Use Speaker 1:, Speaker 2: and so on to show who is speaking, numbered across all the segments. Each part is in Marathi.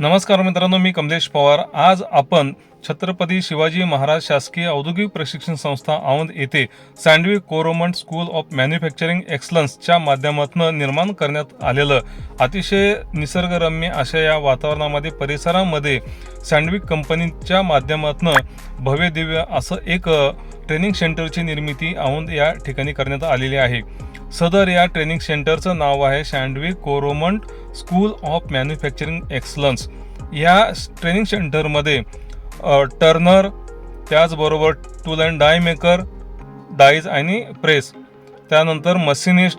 Speaker 1: नमस्कार मित्रांनो मी कमलेश पवार. आज आपण छत्रपती शिवाजी महाराज शासकीय औद्योगिक प्रशिक्षण संस्था औंध येथे Sandvik Coromant school of manufacturing एक्सलन्सच्या माध्यमातून निर्माण करण्यात आलेलं अतिशय निसर्गरम्य अशा या वातावरणामध्ये परिसरामध्ये सँडविक कंपनीच्या माध्यमातून भव्य दिव्य असं एक ट्रेनिंग सेंटरची निर्मिती औंध या ठिकाणी करण्यात आलेली आहे. सदर या ट्रेनिंग सेंटरचं नाव आहे Sandvik Coromant school of manufacturing excellence या ट्रेनिंग सेंटरमध्ये टर्नर त्याचबरोबर tool and die maker dies आणि प्रेस त्यानंतर मशिनिस्ट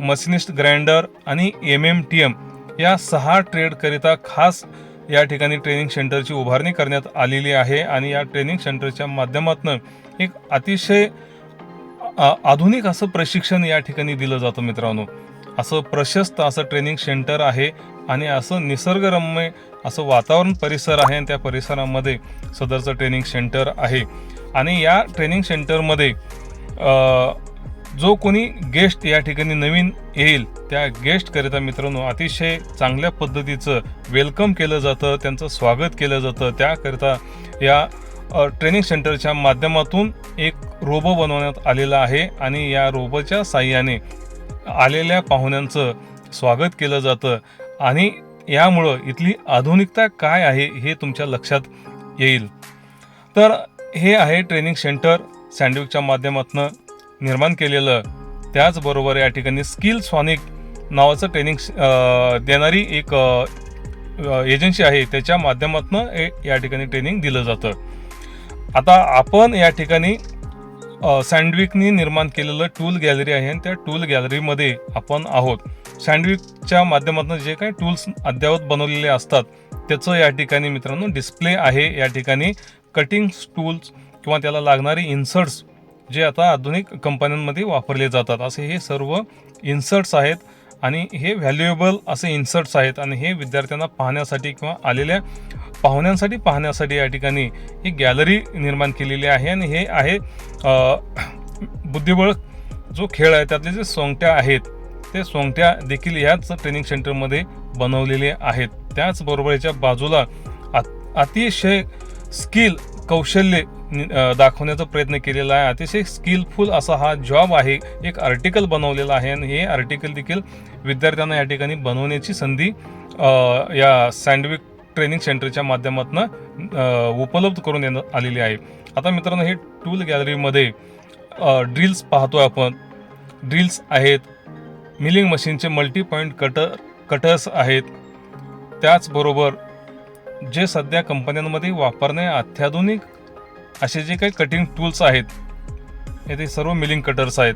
Speaker 1: मशिनिस्ट ग्राइंडर आणि एम एम टी एम या सहा ट्रेडकरिता खास या ठिकाणी ट्रेनिंग सेंटरची उभारणी करण्यात आलेली आहे आणि या ट्रेनिंग सेंटरच्या माध्यमातून एक अतिशय आ- आधुनिक असं प्रशिक्षण या ठिकाणी दिलं जातं मित्रांनो. असं प्रशस्त असं ट्रेनिंग सेंटर आहे आणि असं निसर्गरम्य असं वातावरण परिसर आहे आणि त्या परिसरामध्ये सदरचं ट्रेनिंग सेंटर आहे. आणि या ट्रेनिंग सेंटरमध्ये जो कोणी गेस्ट या ठिकाणी नवीन येईल त्या गेस्टकरिता मित्रांनो अतिशय चांगल्या पद्धतीचं वेलकम केलं जातं त्यांचं स्वागत केलं जातं. त्याकरिता या ट्रेनिंग सेंटरच्या माध्यमातून एक रोबो बनवण्यात आलेला आहे आणि या रोबोच्या साह्याने आलेल्या पाहुण्यांचं स्वागत केलं जातं आणि यामुळं इथली आधुनिकता काय आहे हे तुमच्या लक्षात येईल. तर हे आहे ट्रेनिंग सेंटर सँडविकच्या माध्यमातून निर्माण केलेलं. त्याचबरोबर या ठिकाणी स्किल सॉनिक नावाचं ट्रेनिंग देणारी एक एजन्सी आहे. त्याच्या माध्यमातून या ठिकाणी ट्रेनिंग दिलं जातं. आता आपण या ठिकाणी सँडविकनी निर्माण केलेलं टूल गॅलरी आहे आणि त्या टूल गॅलरीमध्ये आपण आहोत. सँडविकच्या माध्यमातून जे काही टूल्स अद्ययावत बनवलेले असतात त्याचं या ठिकाणी मित्रांनो डिस्प्ले आहे. या ठिकाणी कटिंग्स टूल्स किंवा त्याला लागणारे इन्सर्ट्स जे आता आधुनिक कंपन्यांमध्ये वापरले जातात. असे हे सर्व इन्सर्ट्स आहेत आणि हे व्हॅल्युएबल असे इन्सर्ट्स आहेत आणि हे विद्यार्थ्यांना पाहण्यासाठी किंवा आलेल्या पाहुण्यांसाठी पाहण्यासाठी या ठिकाणी ही गॅलरी निर्माण केलेली आहे आणि हे आहे बुद्धिबळ जो खेळ आहे त्यातले जे सोंगट्या आहेत ते सोंगट्या देखील ह्याच ट्रेनिंग सेंटरमध्ये बनवलेले आहेत. त्याचबरोबर याच्या बाजूला अतिशय स्किल कौशल्य दाखवण्याचा प्रयत्न केलेला आहे. अतिशय स्किलफुल असा हा जॉब आहे. एक आर्टिकल बनवलेला आहे आणि हे आर्टिकल देखील विद्यार्थ्यांना या ठिकाणी बनवण्याची संधी या सँडविक ट्रेनिंग सेंटरच्या माध्यमातून उपलब्ध करून देण्यात आलेली आहे. आता मित्रांनो हे टूल गॅलरीमध्ये ड्रिल्स पाहतो आपण. ड्रिल्स आहेत मिलिंग मशीनचे मल्टी पॉईंट कटर कटर्स आहेत. त्याचबरोबर जे सध्या कंपन्यांमध्ये वापरणे अत्याधुनिक असे जे काही कटिंग टूल्स आहेत हे ते सर्व मिलिंग कटर्स आहेत.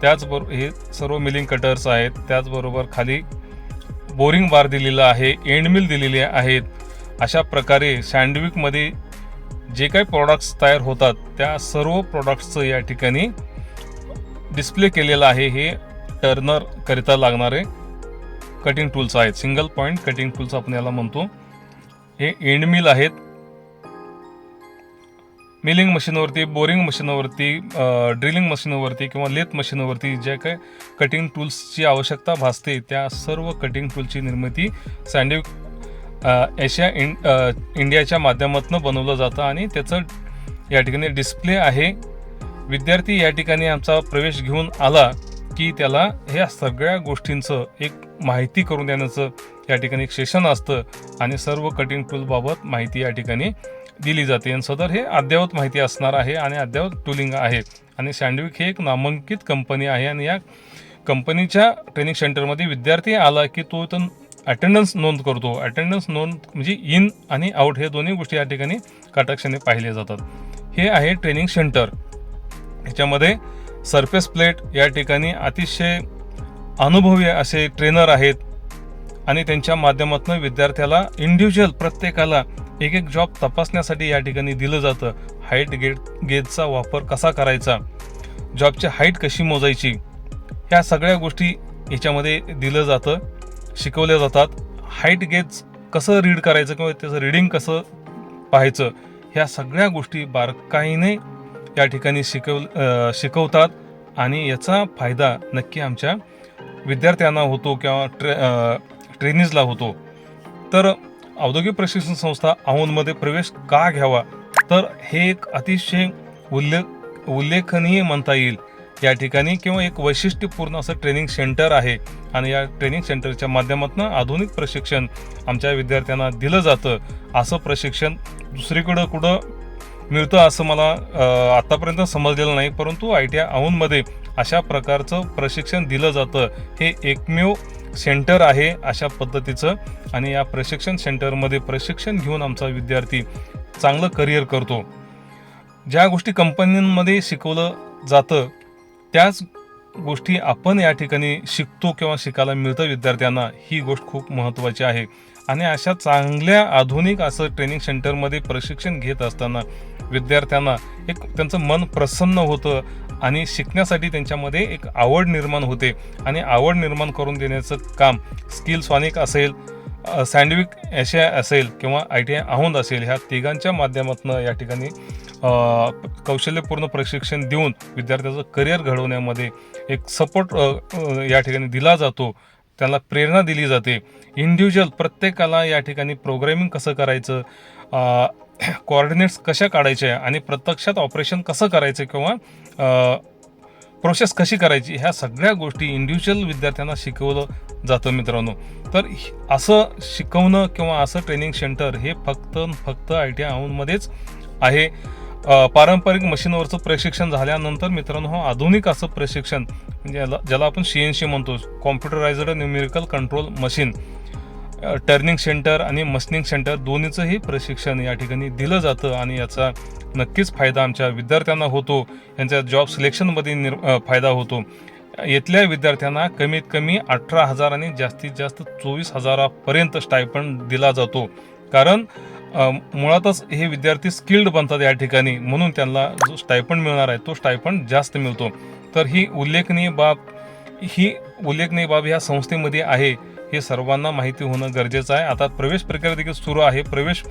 Speaker 1: त्याचबरोबर हे सर्व मिलिंग कटर्स आहेत. त्याचबरोबर खाली बोरिंग बार दिलेला आहे एंड मिल दिलेले आहेत. अशा प्रकारे सँडविकमध्ये जे काही प्रॉडक्ट्स तयार होतात त्या सर्व प्रॉडक्ट्सचं या ठिकाणी डिस्प्ले केलेलं आहे. हे टर्नर करिता लागणारे कटिंग टूल्स आहेत. सिंगल पॉईंट कटिंग टूल्स आपण याला म्हणतो. हे एंड मिल आहेत. मिलिंग मशीनवरती बोरिंग मशीनवरती ड्रिलिंग मशीनवरती किंवा लेथ मशीनवरती ज्या काय कटिंग टूल्सची आवश्यकता भासते त्या सर्व कटिंग टूलची निर्मिती सँडविक एशिया इन इंडियाच्या माध्यमातून बनवलं जातं आणि त्याचं या ठिकाणी डिस्प्ले आहे. विद्यार्थी या ठिकाणी आमचा प्रवेश घेऊन आला की त्याला ह्या सगळ्या गोष्टींचं एक माहिती करून देण्याचं या ठिकाणी एक सेशन असतं आणि सर्व कटिंग टूलबाबत माहिती या ठिकाणी दिली जाते. आणि सदर हे अद्ययावत माहिती असणार आहे आणि अद्ययावत टूलिंग आहे. आणि सँडविक हे एक नामांकित कंपनी आहे आणि या कंपनीच्या ट्रेनिंग सेंटरमध्ये विद्यार्थी आला की तो इथं अटेंडन्स नोंद करतो. अटेंडन्स नोंद म्हणजे इन आणि आउट हे दोन्ही गोष्टी या ठिकाणी कटाक्षाने पाहिले जातात. हे आहे ट्रेनिंग सेंटर. ह्याच्यामध्ये सरफेस प्लेट या ठिकाणी अतिशय अनुभवी असे ट्रेनर आहेत. आणि त्यांच्या माध्यमातून विद्यार्थ्याला इंडिव्हिज्युअल प्रत्येकाला एक एक जॉब तपासण्यासाठी या ठिकाणी दिलं जातं. हाईट गेट गेजचा वापर कसा करायचा? जॉबची हाईट कशी मोजायची? ह्या सगळ्या गोष्टी याच्यामध्ये दिलं जातं शिकवल्या जातात. हाईट गेज कसं रीड करायचं किंवा त्याचं रिडिंग कसं पाहायचं? ह्या सगळ्या गोष्टी बारकाईने या ठिकाणी शिकव शिकवतात आणि याचा फायदा नक्की आमच्या विद्यार्थ्यांना होतो किंवा ट्रे ट्रेनिजला होतो. तर औद्योगिक प्रशिक्षण संस्था औंधमध्ये प्रवेश का घ्यावा? तर हे एक अतिशय उल्लेख उल्लेखनीय म्हणता येईल. या ठिकाणी किंवा एक वैशिष्ट्यपूर्ण असं ट्रेनिंग सेंटर आहे आणि या ट्रेनिंग सेंटरच्या माध्यमातून आधुनिक प्रशिक्षण आमच्या विद्यार्थ्यांना दिलं जातं. असं प्रशिक्षण दुसरीकडं कुठं मिळतं असं मला आत्तापर्यंत समजलेलं नाही परंतु आय टी आय औंधमध्ये अशा प्रकारचं प्रशिक्षण दिलं जातं. हे एकमेव सेंटर आहे अशा पद्धतीचं आणि या प्रशिक्षण सेंटरमध्ये प्रशिक्षण घेऊन आमचा विद्यार्थी चांगलं करिअर करतो. ज्या गोष्टी कंपन्यांमध्ये शिकवलं जातं त्याच गोष्टी आपण या ठिकाणी शिकतो किंवा शिकायला मिळतं विद्यार्थ्यांना ही गोष्ट खूप महत्त्वाची आहे. आणि अशा चांगल्या आधुनिक असं ट्रेनिंग सेंटरमध्ये प्रशिक्षण घेत असताना विद्यार्थ्यांना एक त्यांचं मन प्रसन्न होतं आणि शिकण्यासाठी त्यांच्यामध्ये एक आवड निर्माण होते. आणि आवड निर्माण करून देण्याचं काम स्किल सॉनिक असेल सँडविक एशिया असेल किंवा आय टी आय आहोंद असेल ह्या तिघांच्या माध्यमातून या ठिकाणी कौशल्यपूर्ण प्रशिक्षण देऊन विद्यार्थ्याचं करिअर घडवण्यामध्ये एक सपोर्ट या ठिकाणी दिला जातो. त्याला प्रेरणा दिली जाते. इंडिव्हिज्युअल प्रत्येकाला या ठिकाणी प्रोग्रॅमिंग कसं करायचं कोऑर्डिनेट्स कशा काढायच्या आणि प्रत्यक्षात ऑपरेशन कसं करायचं किंवा प्रोसेस कशी करायची ह्या सगळ्या गोष्टी इंडिव्हिज्युअल विद्यार्थ्यांना शिकवलं जातं मित्रांनो. तर असं शिकवणं किंवा असं ट्रेनिंग सेंटर हे फक्त फक्त आय टी आयमध्येच आहे. पारंपरिक मशीनवरचं प्रशिक्षण झाल्यानंतर मित्रांनो हो आधुनिक असं प्रशिक्षण म्हणजे ज्याला आपण सी एन सी म्हणतो computerised numerical control machine turning centre आणि मशनिंग सेंटर दोन्हीचंही प्रशिक्षण या ठिकाणी दिलं जातं आणि याचा नक्कीच फायदा आमच्या विद्यार्थ्यांना होतो. यांच्या जॉब सिलेक्शनमध्ये निर् फायदा होतो. येथल्या विद्यार्थ्यांना कमीत कमी अठरा हजार आणि जास्तीत जास्त चोवीस हजारापर्यंत स्टायपंड दिला जातो. कारण मुळातच हे विद्यार्थी स्किल्ड बनतात या ठिकाणी. म्हणून त्यांना जो स्टायपंड मिळणार आहे तो स्टायपंड जास्त मिळतो. तर ही उल्लेखनीय बाब ही उल्लेखनीय बाब ह्या संस्थेमध्ये आहे हे सर्वांना माहिती होणं गरजेचं आहे. आता प्रवेश प्रक्रिया देखील सुरू आहे. प्रवेश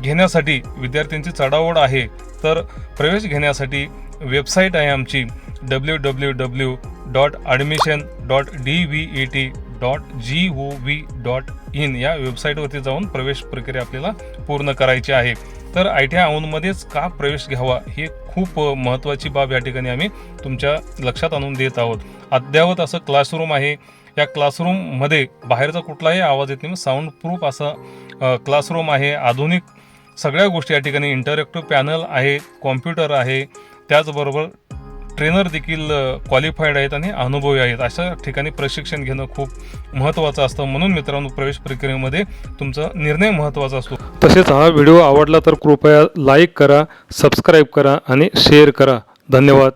Speaker 1: घेण्यासाठी विद्यार्थ्यांची चढाओढ आहे. तर प्रवेश घेण्यासाठी वेबसाईट आहे आमची W W W dot admission dot D V E T dot G O V dot in या वेबसाईटवरती जाऊन प्रवेश प्रक्रिया आपल्याला पूर्ण करायची आहे. तर आय टी आय औंधमध्येच का प्रवेश घ्यावा ही खूप महत्त्वाची बाब या ठिकाणी आम्ही तुमच्या लक्षात आणून देत आहोत. अद्ययावत असं क्लासरूम आहे. या क्लासरूममध्ये बाहेरचा कुठलाही आवाज येत नाही. साऊंड प्रूफ असं क्लासरूम आहे. आधुनिक सगळ्या गोष्टी या ठिकाणी इंटरॅक्टिव्ह पॅनल आहे. कॉम्प्युटर आहे. त्याचबरोबर ट्रेनर देखील क्वालिफाईड आहेत आणि अनुभवी आहेत. अशा ठिकाणी प्रशिक्षण घेणं खूप महत्त्वाचं असतं. म्हणून मित्रांनो प्रवेश प्रक्रियेमध्ये तुमचा निर्णय महत्त्वाचा असतो.
Speaker 2: तसेच हा व्हिडिओ आवडला तर कृपया लाईक करा सबस्क्राईब करा आणि शेअर करा. धन्यवाद.